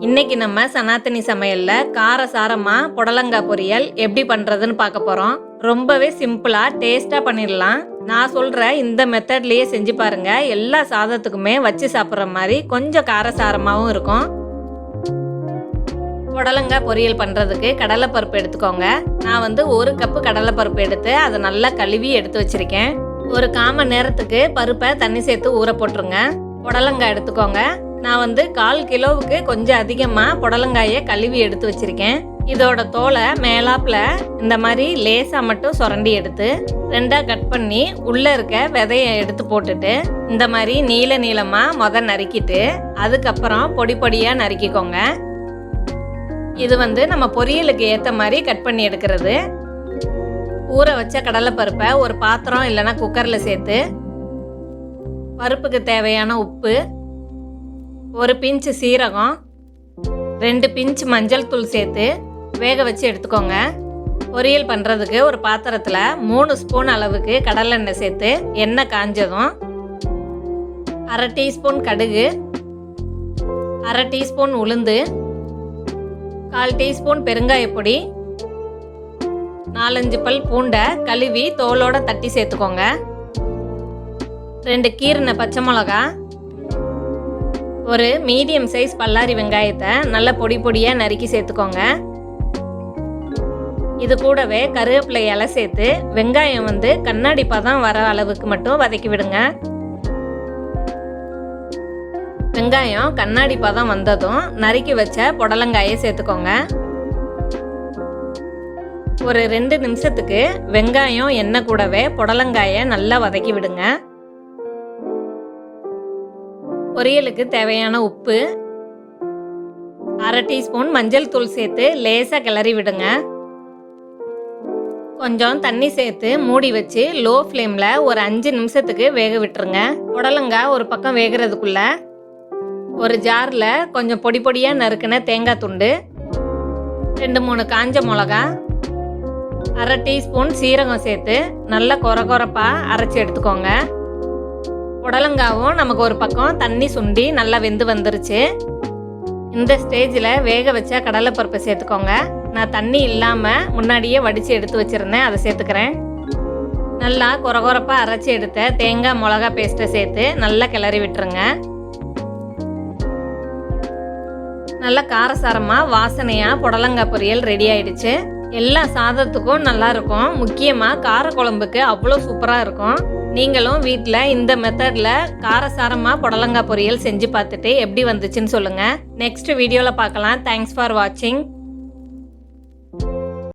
இன்னைக்கு நம்ம சனாத்தனி சமையல்ல கார சாரமா புடலங்காய் பொரியல் எப்படி பண்றதுன்னு பார்க்க போறோம். ரொம்பவே சிம்பிளா டேஸ்டா பண்ணிடலாம். நான் சொல்ற இந்த மெத்தட்லயே செஞ்சு பாருங்க. எல்லா சாதத்துக்குமே வச்சு சாப்பிட்ற மாதிரி கொஞ்சம் காரசாரமாகவும் இருக்கும். புடலங்காய் பொரியல் பண்ணுறதுக்கு கடலைப்பருப்பு எடுத்துக்கோங்க. நான் வந்து ஒரு கப்பு கடலைப்பருப்பு எடுத்து அதை நல்லா கழுவி எடுத்து வச்சிருக்கேன். ஒரு காமன் நேரத்துக்கு பருப்பை தண்ணி சேர்த்து ஊற போட்டுருங்க. புடலங்காய் எடுத்துக்கோங்க. நான் வந்து கால் கிலோவுக்கு கொஞ்சம் அதிகமாக புடலங்காயை கழுவி எடுத்து வச்சிருக்கேன். இதோட தோலை மேலாப்பில் இந்த மாதிரி லேசாக மட்டும் சுரண்டி எடுத்து ரெண்டாக கட் பண்ணி உள்ளே இருக்க விதையை எடுத்து போட்டுட்டு இந்த மாதிரி நீல நீளமாக மொத நறுக்கிட்டு அதுக்கப்புறம் பொடி பொடியாக நறுக்கிக்கோங்க. இது வந்து நம்ம பொரியலுக்கு ஏற்ற மாதிரி கட் பண்ணி எடுக்கிறது. ஊற வச்ச கடலைப்பருப்பை ஒரு பாத்திரம் இல்லைன்னா குக்கரில் சேர்த்து பருப்புக்கு தேவையான உப்பு ஒரு பிஞ்சு சீரகம் ரெண்டு பிஞ்ச் மஞ்சள் தூள் சேர்த்து வேக வச்சு எடுத்துக்கோங்க. பொரியல் பண்ணுறதுக்கு ஒரு பாத்திரத்தில் மூணு ஸ்பூன் அளவுக்கு கடலெண்ணெய் சேர்த்து எண்ணெய் காஞ்சதும் அரை டீஸ்பூன் கடுகு அரை டீஸ்பூன் உளுந்து கால் டீஸ்பூன் பெருங்காயப்பொடி நாலஞ்சு பல் பூண்டை கழுவி தோலோடு தட்டி சேர்த்துக்கோங்க. ரெண்டு கீரின பச்சை மிளகா ஒரு மீடியம் சைஸ் பல்லாரி வெங்காயத்தை நல்ல பொடி பொடியாக நறுக்கி சேர்த்துக்கோங்க. இது கூடவே கருவேப்பிலை இலை சேர்த்து வெங்காயம் வந்து கண்ணாடி பதம் வர அளவுக்கு மட்டும் வதக்கி விடுங்க. வெங்காயம் கண்ணாடி பதம் வந்ததும் நறுக்கி வச்ச புடலங்காயை சேர்த்துக்கோங்க. ஒரு ரெண்டு நிமிஷத்துக்கு வெங்காயம் எண்ணெய் கூடவே புடலங்காயை நல்லா வதக்கி விடுங்க. பொரியலுக்கு தேவையான உப்பு அரை டீஸ்பூன் மஞ்சள் தூள் சேர்த்து லேசாக கிளறி விடுங்க. கொஞ்சம் தண்ணி சேர்த்து மூடி வச்சு லோ ஃப்ளேமில் ஒரு அஞ்சு நிமிஷத்துக்கு வேக விட்டுருங்க. புடலங்காய் ஒரு பக்கம் வேகிறதுக்குள்ள ஒரு ஜாரில் கொஞ்சம் பொடி பொடியாக நறுக்கின தேங்காய் துண்டு ரெண்டு மூணு காஞ்ச மிளகா அரை டீஸ்பூன் சீரகம் சேர்த்து நல்லா கொர கொரப்பாக அரைச்சி எடுத்துக்கோங்க. புடலங்காவும் நமக்கு ஒரு பக்கம் தண்ணி சுண்டி நல்லா வெந்து வந்துருச்சு. இந்த ஸ்டேஜில் வேக வச்ச கடலைப்பருப்பை சேர்த்துக்கோங்க. நான் தண்ணி இல்லாமல் முன்னாடியே வடித்து எடுத்து வச்சுருந்தேன். அதை சேர்த்துக்கிறேன். நல்லா குறகுறப்பாக அரைச்சி எடுத்த தேங்காய் மிளகா பேஸ்ட்டை சேர்த்து நல்லா கிளறி விட்டுருங்க. நல்லா காரசாரமாக வாசனையாக புடலங்காய் பொரியல் ரெடி ஆயிடுச்சு. எல்லா சாதத்துக்கும் நல்லா இருக்கும். முக்கியமாக காரக்குழம்புக்கு அவ்வளோ சூப்பராக இருக்கும். நீங்களும் வீட்டில் இந்த மெத்தடில் காரசாரமாக புடலங்காய் பொரியல் செஞ்சு பார்த்துட்டு எப்படி வந்துச்சுன்னு சொல்லுங்கள் நெக்ஸ்ட் வீடியோவில் பார்க்கலாம். தேங்க்ஸ் ஃபார் வாட்சிங்